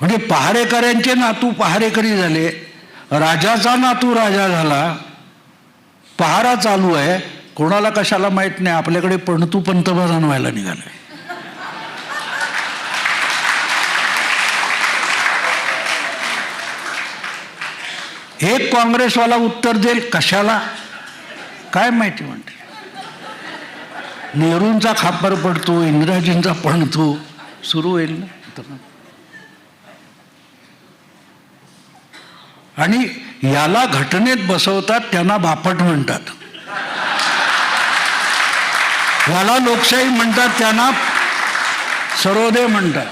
म्हणजे पहारेकऱ्यांचे नातू पहारेकरी झाले राजाचा नातू राजा झाला पहारा चालू आहे कोणाला कशाला माहीत नाही आपल्याकडे पणतू पंतप्रधान व्हायला निघालाय एक काँग्रेसवाला उत्तर देईल कशाला? काय माहिती म्हणते? नेहरूंचा खापर पडतो इंदिराजींचा पणतो सुरू होईल ना? आणि याला घटनेत बसवतात त्यांना बापट म्हणतात. याला लोकशाही म्हणतात त्यांना सर्वोदय म्हणतात.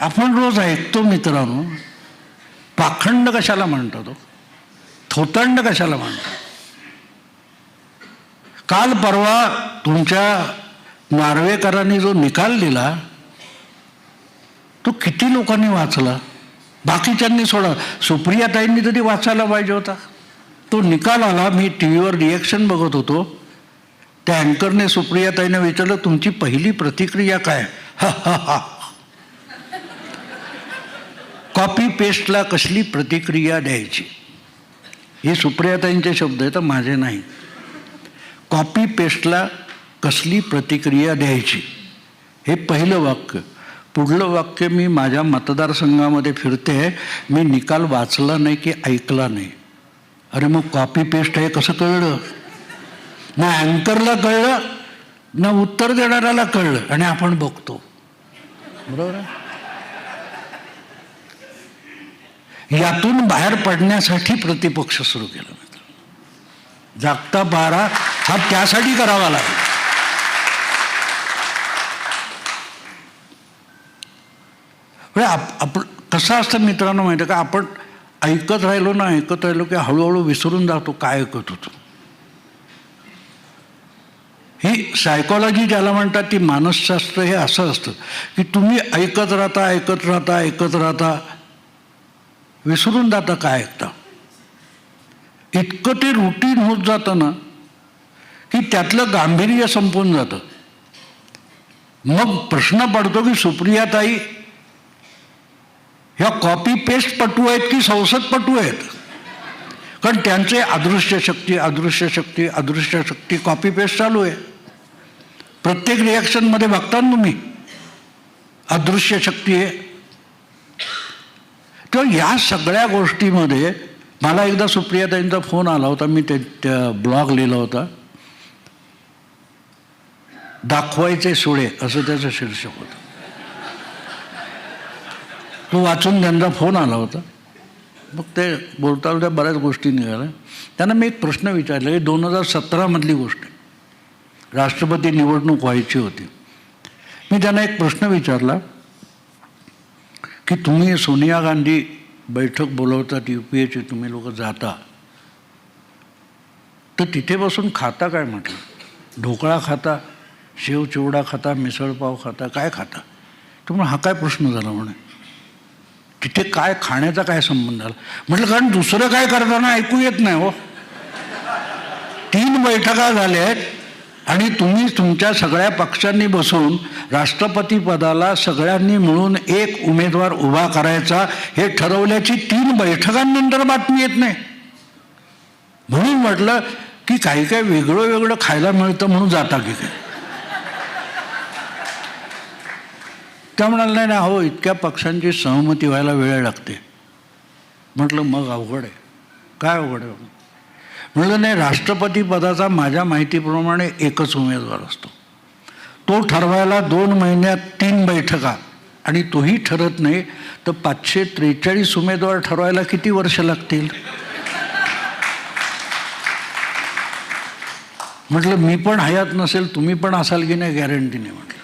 आपण रोज ऐकतो मित्रांनो पाखंड कशाला म्हणतो हो? तो थोतंड कशाला म्हणतो काल परवा तुमच्या नार्वेकरांनी जो निकाल दिला तो किती लोकांनी वाचला? बाकीच्यांनी सोडा. सुप्रियाताईंनी तरी वाचायला पाहिजे होता. तो निकाल आला. मी टी व्हीवर रिॲक्शन बघत होतो. त्या अँकरने सुप्रियाताईने विचारलं तुमची पहिली प्रतिक्रिया काय? हा हा हा. कॉपी पेस्टला कसली प्रतिक्रिया द्यायची? हे सुप्रियाताईंचे शब्द आहेत तर माझे नाही. कॉपी पेस्टला कसली प्रतिक्रिया द्यायची? हे पहिलं वाक्य. पुढलं वाक्य मी माझ्या मतदारसंघामध्ये फिरते मी निकाल वाचला नाही की ऐकला नाही. अरे मग कॉपी पेस्ट आहे कसं कळलं? ना अँकरला कळलं ना उत्तर देणाऱ्याला कळलं आणि आपण बघतो. बरोबर यातून बाहेर पडण्यासाठी प्रतिपक्ष सुरू केला जागता पारा हा त्यासाठी करावा लागला. म्हणजे आप आपण कसं असतं मित्रांनो माहिती आहे का? आपण ऐकत राहिलो ना ऐकत राहिलो की हळूहळू विसरून जातो काय ऐकत होतो. ही सायकॉलॉजी ज्याला म्हणतात ती मानसशास्त्र हे असं असतं की तुम्ही ऐकत राहता ऐकत राहता ऐकत राहता विसरून जाता काय ऐकता. इतकं ते रुटीन होत जातं ना की त्यातलं गांभीर्य संपून जातं. मग प्रश्न पडतो की सुप्रियाताई ह्या कॉपी पेस्ट पटू आहेत की संसद पटू आहेत? कारण त्यांचे अदृश्य शक्ती अदृश्य शक्ती अदृश्य शक्ती कॉपी पेस्ट चालू आहे. प्रत्येक रिॲक्शनमध्ये बघता ना तुम्ही? अदृश्य शक्ती आहे. तर या सगळ्या गोष्टीमध्ये मला एकदा सुप्रियाताईंचा फोन आला होता. मी ते त्या ब्लॉग लिहिला होता. दाखवायचे सुळे असं त्याचं शीर्षक होतं. तो वाचून त्यांचा फोन आला होता. मग ते बोलता बोलता बऱ्याच गोष्टी निघाल्या. त्यांना मी एक प्रश्न विचारला की दोन हजार सतरामधली गोष्ट. राष्ट्रपती निवडणूक व्हायची होती. मी त्यांना एक प्रश्न विचारला की तुम्ही सोनिया गांधी बैठक बोलवतात यू पी एची तुम्ही लोक जाता. तर तिथे बसून खाता काय म्हटलं? ढोकळा खाता शेव चिवडा खाता मिसळपाव खाता काय खाता? तुम्हाला हा काय प्रश्न झाला म्हणे? तिथे काय खाण्याचा काय संबंध आला म्हटलं कारण दुसरं काय करताना ऐकू येत नाही हो. तीन बैठका झाल्या आहेत आणि तुम्ही तुमच्या सगळ्या पक्षांनी बसून राष्ट्रपती पदाला सगळ्यांनी मिळून एक उमेदवार उभा करायचा हे ठरवल्याची तीन बैठकांनंतर बातमी येत नाही. म्हणून म्हटलं की काही काही वेगळं वेगळं खायला मिळतं म्हणून जाता की काय? त्या म्हणाल नाही ना हो इतक्या पक्षांची सहमती व्हायला वेळ लागते. म्हटलं मग अवघड आहे. काय अवघड आहे? म्हटलं नाही राष्ट्रपती पदाचा माझ्या माहितीप्रमाणे एकच उमेदवार असतो. तो ठरवायला दोन महिन्यात तीन बैठका आणि तोही ठरत नाही तर पाचशे त्रेचाळीस उमेदवार ठरवायला किती वर्ष लागतील? म्हटलं मी पण हयात नसेल तुम्ही पण असाल की नाही गॅरंटी नाही म्हटलं.